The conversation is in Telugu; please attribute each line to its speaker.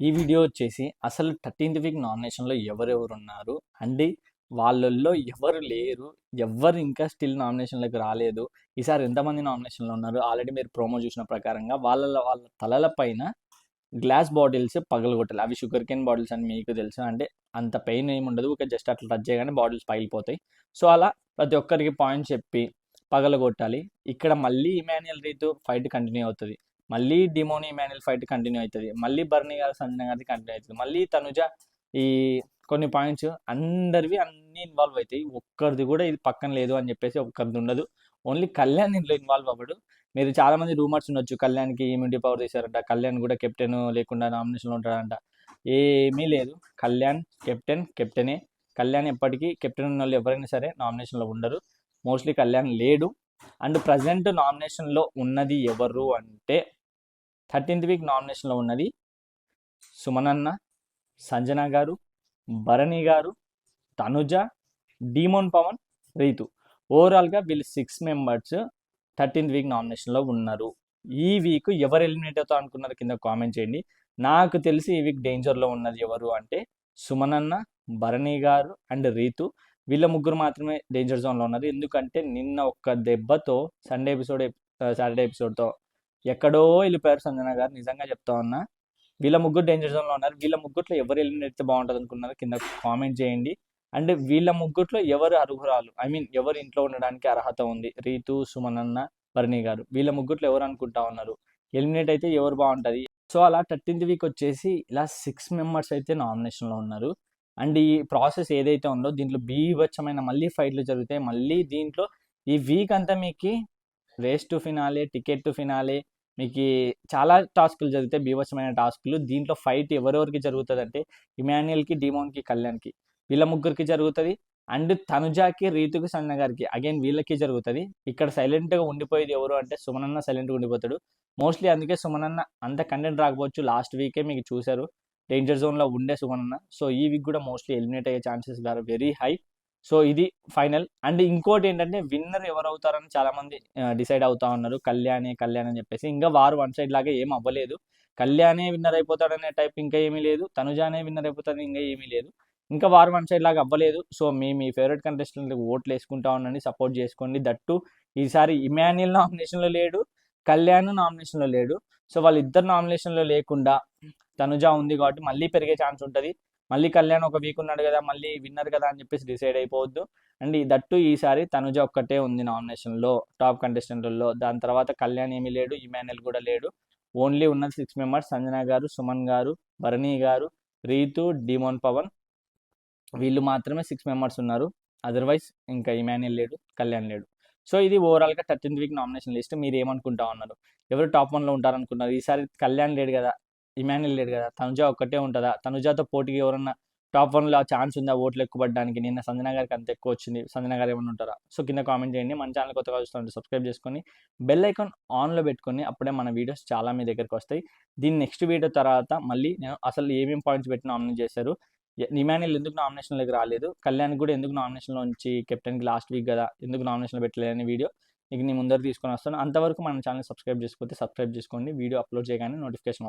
Speaker 1: ఈ వీడియో వచ్చేసి అసలు థర్టీన్త్ వీక్ నామినేషన్లో ఎవరెవరు ఉన్నారు అండ్ వాళ్ళల్లో ఎవరు లేరు? ఎవరు ఇంకా స్టిల్ నామినేషన్లకు రాలేదు? ఈసారి ఎంతమంది నామినేషన్లో ఉన్నారు? ఆల్రెడీ మీరు ప్రోమో చూసిన ప్రకారంగా వాళ్ళ వాళ్ళ తలల పైన గ్లాస్ బాటిల్స్ పగలగొట్టాలి. అవి షుగర్ కేన్ బాటిల్స్ అని మీకు తెలుసు. అంటే అంత పెయిన్ ఏమి ఉండదు. ఒక జస్ట్ అట్లా టచ్ చేయగానే బాటిల్స్ పగిలిపోతాయి. సో అలా ప్రతి ఒక్కరికి పాయింట్ చెప్పి పగలగొట్టాలి. ఇక్కడ మళ్ళీ ఇమాన్యుయల్ రీతు ఫైట్ కంటిన్యూ అవుతుంది. మళ్ళీ డిమోని ఇమాన్యుయల్ ఫైట్ కంటిన్యూ అవుతుంది. మళ్ళీ బర్నీ గారు సంజన గారి కంటిన్యూ అవుతుంది. మళ్ళీ తనుజ ఈ కొన్ని పాయింట్స్ అందరివి అన్ని ఇన్వాల్వ్ అవుతాయి. ఒక్కరిది కూడా ఇది పక్కన లేదు అని చెప్పేసి ఒక్కరిది ఉండదు. ఓన్లీ కళ్యాణ్ ఇందులో ఇన్వాల్వ్ అవ్వడు. మీరు చాలా మంది రూమర్స్ ఉండొచ్చు. కళ్యాణ్కి ఇమ్యూనిటీ పవర్ తీశారంట. కళ్యాణ్ కూడా కెప్టెన్ లేకుండా నామినేషన్లో ఉంటాడంట. ఏమీ లేదు. కళ్యాణ్ కెప్టెన్ కెప్టెనే కళ్యాణ్ ఎప్పటికీ కెప్టెన్ ఉన్న వాళ్ళు ఎవరైనా సరే నామినేషన్లో ఉండరు. మోస్ట్లీ కళ్యాణ్ లేడు. అండ్ ప్రజెంట్ నామినేషన్లో ఉన్నది ఎవరు అంటే థర్టీన్త్ వీక్ నామినేషన్లో ఉన్నది. సుమనన్న సంజన గారు భరణి గారు తనుజ డీమోన్ పవన్ రీతు. ఓవరాల్గా వీళ్ళు సిక్స్ మెంబర్స్ థర్టీన్త్ వీక్ నామినేషన్లో ఉన్నారు. ఈ వీక్ ఎవరు ఎలిమినేట్ అవుతా అనుకున్నారు కింద కామెంట్ చేయండి. నాకు తెలిసి ఈ వీక్ డేంజర్లో ఉన్నది ఎవరు అంటే సుమనన్న భరణి గారు అండ్ రీతు. వీళ్ళ ముగ్గురు మాత్రమే డేంజర్ జోన్లో ఉన్నారు ఎందుకంటే నిన్న ఒక్క దెబ్బతో సండే ఎపిసోడ్ సాటర్డే ఎపిసోడ్తో ఎక్కడో వెళ్ళిపోయారు సంజన గారు నిజంగా చెప్తా ఉన్నా. వీళ్ళ ముగ్గురు డేంజర్ జోన్లో ఉన్నారు. వీళ్ళ ముగ్గురులో ఎవరు వెళ్ళినట్టు బాగుంటుంది అనుకున్నారు? కింద కామెంట్ చేయండి. అండ్ వీళ్ళ ముగ్గురులో ఎవరు అర్హురాలు? ఐ మీన్ ఎవరు ఇంట్లో ఉండడానికి అర్హత ఉంది? రీతు సుమనన్న భరణి గారు. వీళ్ళ ముగ్గురులో ఎవరు అనుకుంటా ఉన్నారు? ఎలిమినేట్ అయితే ఎవరు బాగుంటుంది? సో అలా థర్టీన్త్ వీక్ వచ్చేసి ఇలా సిక్స్ మెంబర్స్ అయితే నామినేషన్లో ఉన్నారు. అండ్ ఈ ప్రాసెస్ ఏదైతే ఉందో దీంట్లో బీభత్సమైన మళ్ళీ ఫైట్లు జరుగుతాయి. మళ్ళీ దీంట్లో ఈ వీక్ అంతా మీకు race to finale ticket to finale మీకు చాలా టాస్కులు జరుగుతాయి బీభత్సమైన టాస్కులు. దీంట్లో ఫైట్ ఎవరెవరికి జరుగుతుంది అంటే ఇమాన్యుయల్కి డిమోన్కి కళ్యాణ్కి. వీళ్ళ ముగ్గురికి జరుగుతుంది అండ్ తనుజాకి రీతుకి సన్న గారికి అగైన్ వీళ్ళకి జరుగుతుంది. ఇక్కడ సైలెంట్గా ఉండిపోయేది ఎవరు అంటే సుమనన్న సైలెంట్గా ఉండిపోతాడు. మోస్ట్లీ అందుకే సుమనన్న అంత కంటెంట్ రాకపోవచ్చు. లాస్ట్ వీకే మీకు చూశారు. డేంజర్ జోన్లో ఉండే సుమనన్న. సో ఈ వీక్ కూడా మోస్ట్లీ ఎలిమినేట్ అయ్యే chances are very high so ఇది ఫైనల్. అండ్ ఇంకోటి ఏంటంటే విన్నర్ ఎవరు అవుతారని చాలా మంది డిసైడ్ అవుతా ఉన్నారు. కళ్యాణే కళ్యాణ్ అని చెప్పేసి. ఇంకా వారు వన్ సైడ్ లాగా ఏం అవ్వలేదు. కళ్యాణే విన్నర్ అయిపోతాడనే టైప్ ఇంకా ఏమీ లేదు. తనుజానే విన్నర్ అయిపోతాడని ఇంకా ఏమీ లేదు. ఇంకా వారు వన్ సైడ్ లాగా అవ్వలేదు. సో మీ మీ ఫేవరెట్ కంటెస్టెంట్ ఓట్లు వేసుకుంటా ఉండండి సపోర్ట్ చేసుకోండి. దట్టు ఈసారి ఇమాన్యుల్ నామినేషన్లో లేడు కళ్యాణ్ నామినేషన్లో లేడు. సో వాళ్ళిద్దరు నామినేషన్లో లేకుండా తనుజ ఉంది కాబట్టి మళ్ళీ పెరిగే ఛాన్స్ ఉంటుంది. మళ్ళీ కళ్యాణ్ ఒక వీక్ ఉన్నాడు కదా మళ్ళీ విన్నర్ కదా అని చెప్పేసి డిసైడ్ అయిపోవద్దు. అండ్ దట్టు ఈసారి తనుజ ఒక్కటే ఉంది నామినేషన్లో టాప్ కంటెస్టెంట్లలో దాని తర్వాత కళ్యాణ్ ఏమీ లేడు ఇమానుయల్ కూడా లేడు. ఓన్లీ ఉన్న సిక్స్ మెంబర్స్ సంజన గారు సుమన్ గారు భరణి గారు రీతు డిమోన్ పవన్ వీళ్ళు మాత్రమే సిక్స్ మెంబర్స్ ఉన్నారు. అదర్వైజ్ ఇంకా ఇమాన్యుల్ లేడు కళ్యాణ్ లేడు. సో ఇది ఓవరాల్గా థర్టీన్త్ వీక్ నామినేషన్ లిస్ట్ మీరు ఏమనుకుంటా ఉన్నారు? ఎవరు టాప్ వన్లో ఉంటారనుకున్నారు? ఈసారి కళ్యాణ్ లేడు కదా ఇమాన్యుల్ లేడు కదా. తనుజ ఒక్కటే ఉంటుందా? తనుజాతో పోటీకి ఎవరన్నా టాప్ వన్లో ఛాన్స్ ఉందా ఓట్లు ఎక్కువడడానికి నిన్న సంజన గారికి అంత ఎక్కువ వచ్చింది. సంజన గారు ఏమైనా ఉంటారా? సో కింద కామెంట్ చేయండి. మన ఛానల్ కొత్తగా చూస్తుంటే సబ్స్క్రైబ్ చేసుకొని బెల్ ఐకాన్ ఆన్లో పెట్టుకొని అప్పుడే మన వీడియోస్ చాలా మీ దగ్గరికి వస్తాయి. దీని నెక్స్ట్ వీడియో తర్వాత మళ్ళీ నేను అసలు ఏమేమి పాయింట్స్ పెట్టి నామినేట్ చేశారు? ఇమాన్యుల్ ఎందుకు నామినేషన్లోకి రాలేదు? కళ్యాణ్ కూడా ఎందుకు నామినేషన్లో ఉంచి కెప్టెన్కి లాస్ట్ వీక్ కదా ఎందుకు నామినేషన్లో పెట్టలేదు వీడియో నీకు నీ ముందర తీసుకొని వస్తాను. అంతవరకు మన ఛానల్ సబ్స్క్రైబ్ చేసుకోతే సబ్స్క్రైబ్ చేసుకోండి. వీడియో అప్లోడ్ చేయగానే నోటిఫికేషన్